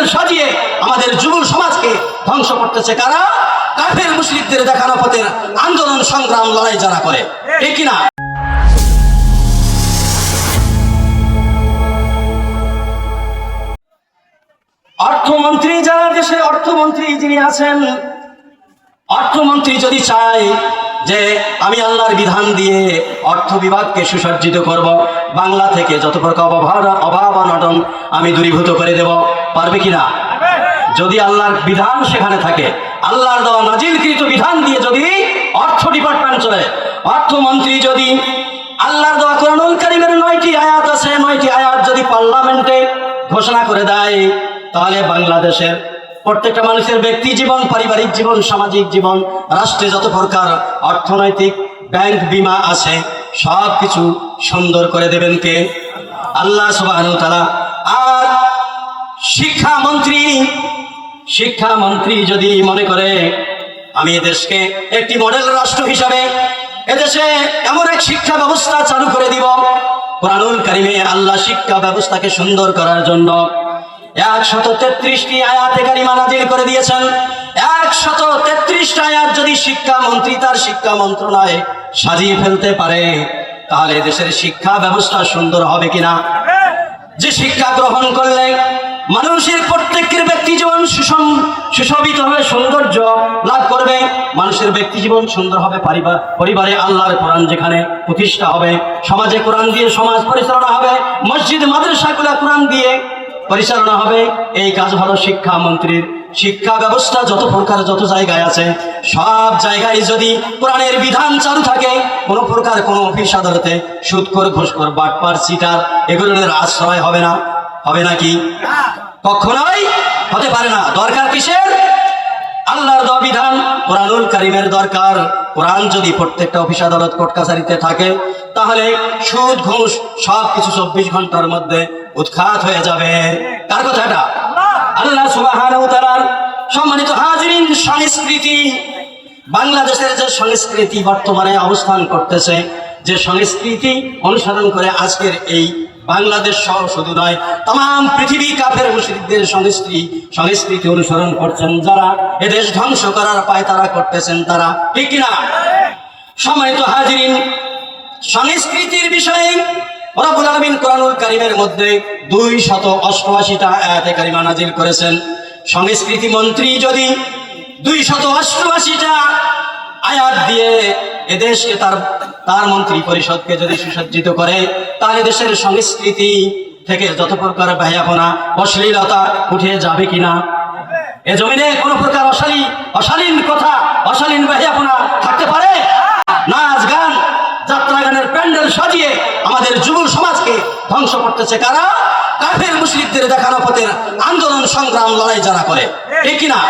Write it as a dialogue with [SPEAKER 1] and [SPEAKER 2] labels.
[SPEAKER 1] প্যান্ডেল সাজিয়ে আমাদের যুব সমাজকে ধ্বংস করতেছে কারা? কাফের মুসলিকদের দেখানো পথের আন্দোলন, সংগ্রাম, লড়াই যারা করে। ঠিক কিনা? অর্থমন্ত্রী যারা দেশে অর্থমন্ত্রী যিনি আছেন, অর্থমন্ত্রী যদি চায় যে আমি আল্লাহর বিধান দিয়ে অর্থ বিভাগকে সুসজ্জিত করব, বাংলা থেকে যত প্রকার অভাব অভাব অনটন আমি দূরীভূত করে দেব। পারবে কিনা? যদি আল্লাহর বিধান সেখানে থাকে, আল্লাহর দেওয়া নাজিলকৃত বিধান দিয়ে যদি অর্থ ডিপার্টমেন্ট চলে, অর্থমন্ত্রী যদি আল্লাহর দেওয়া কোরআনুল নয়টি আয়াত আছে, নয়টি আয়াত যদি পার্লামেন্টে ঘোষণা করে দেয়, তাহলে বাংলাদেশের প্রত্যেকটা মানুষের ব্যক্তি জীবন, পারিবারিক জীবন, সামাজিক জীবন, রাষ্ট্রে যত প্রকার অর্থনৈতিক ব্যাংক বিমা আছে সব কিছু সুন্দর করে দেবেন কে? আল্লাহ সুবাহ আর শিক্ষামন্ত্রী শিক্ষামন্ত্রী যদি মনে করে, আমি দেশকে একটি মডেল রাষ্ট্র হিসাবে এদেশে এমন এক শিক্ষা ব্যবস্থা চালু করে দিব। কোরআনুল কারিমে আল্লাহ শিক্ষা ব্যবস্থাকে সুন্দর করার জন্য একশত তেত্রিশটি আয়াতে কারিমা নাজিল করে দিয়েছেন। একশত তেত্রিশটা আয়াত যদি শিক্ষামন্ত্রী তার শিক্ষা মন্ত্রণালয়ে সাজিয়ে ফেলতে পারে, তাহলে দেশের শিক্ষা ব্যবস্থা সুন্দর হবে কিনা? যে শিক্ষা গ্রহণ করলে মানুষের প্রত্যেকের ব্যক্তি জীবন সুষম সুশোভিত হবে, সৌন্দর্য লাভ করবে। মানুষের ব্যক্তি জীবন সুন্দর হবে, পরিবার পরিবারে আল্লাহর কোরআন যেখানে প্রতিষ্ঠা হবে, সমাজে কোরআন দিয়ে সমাজ পরিচালনা হবে, মসজিদ, মাদ্রাসাগুলা কোরআন দিয়ে পরিচালনা হবে। এই কাজ হলো শিক্ষামন্ত্রীর শিক্ষা ব্যবস্থা, যত প্রকার যত জায়গায় আছে। সব জায়গায় যদি কোরআনের বিধান চালু থাকে, কোনো প্রকার কোনো অফিস আদালতে সুদকর ঘুষকর বাটপার সিটার এগুলোর আশ্রয় হবে না। হবে নাকি? কখনোই হতে পারে না। দরকার কিসের? আল্লাহর দেওয়া বিধান, কোরআনুল কারিমের দরকার। কোরআন যদি প্রত্যেকটা অফিস আদালত কোর্ট কাছারিতে থাকে, তাহলে সুদ, ঘুষ সব কিছু চব্বিশ ঘণ্টার মধ্যে উৎখাত হয়ে যাবে। কার কথা এটা? আল্লাহ সুবহানাহু ওয়া সম্মানিত হাজিরিন, সংস্কৃতি। বাংলাদেশের যে সংস্কৃতি বর্তমানে অবস্থান করতেছে, যে সংস্কৃতি অনুসরণ করে আজকের এই বাংলাদেশ সহ শুধু নয়, তাম, পৃথিবী কাফের মুসলিকদের সংস্কৃতি সংস্কৃতি অনুসরণ করছেন যারা। এদেশ ধ্বংস করার পায় তারা করতেছেন তারা। ঠিক কিনা? সম্মানিত হাজিরিন। সংস্কৃতির বিষয়ে আলামিন কোরআনুল কারীমের মধ্যে দুই শত অষ্টআশিটা আয়াতে কারিমা নাজিল করেছেন। সংস্কৃতি মন্ত্রী যদি দুই শত অষ্টআশিটা আয়াত দিয়ে এদেশকে তার তার মন্ত্রী পরিষদকে যদি সুসজ্জিত করে, তাহলে দেশের সংস্কৃতি থেকে যত প্রকার ব্যয়াপনা অশ্লীলতা উঠে যাবে কিনা? এ জমিনে কোনো প্রকার অশালী অশালীন কথা, অশালীন ব্যয়াপনা থাকতে পারে? নাচ, গান, যাত্রা গানের প্যান্ডেল সাজিয়ে আমাদের যুব সমাজকে ধ্বংস করতেছে কারা? কাফের মুসলিকদের দেখানো পথের আন্দোলন, সংগ্রাম, লড়াই যারা করে, ঠিক কিনা?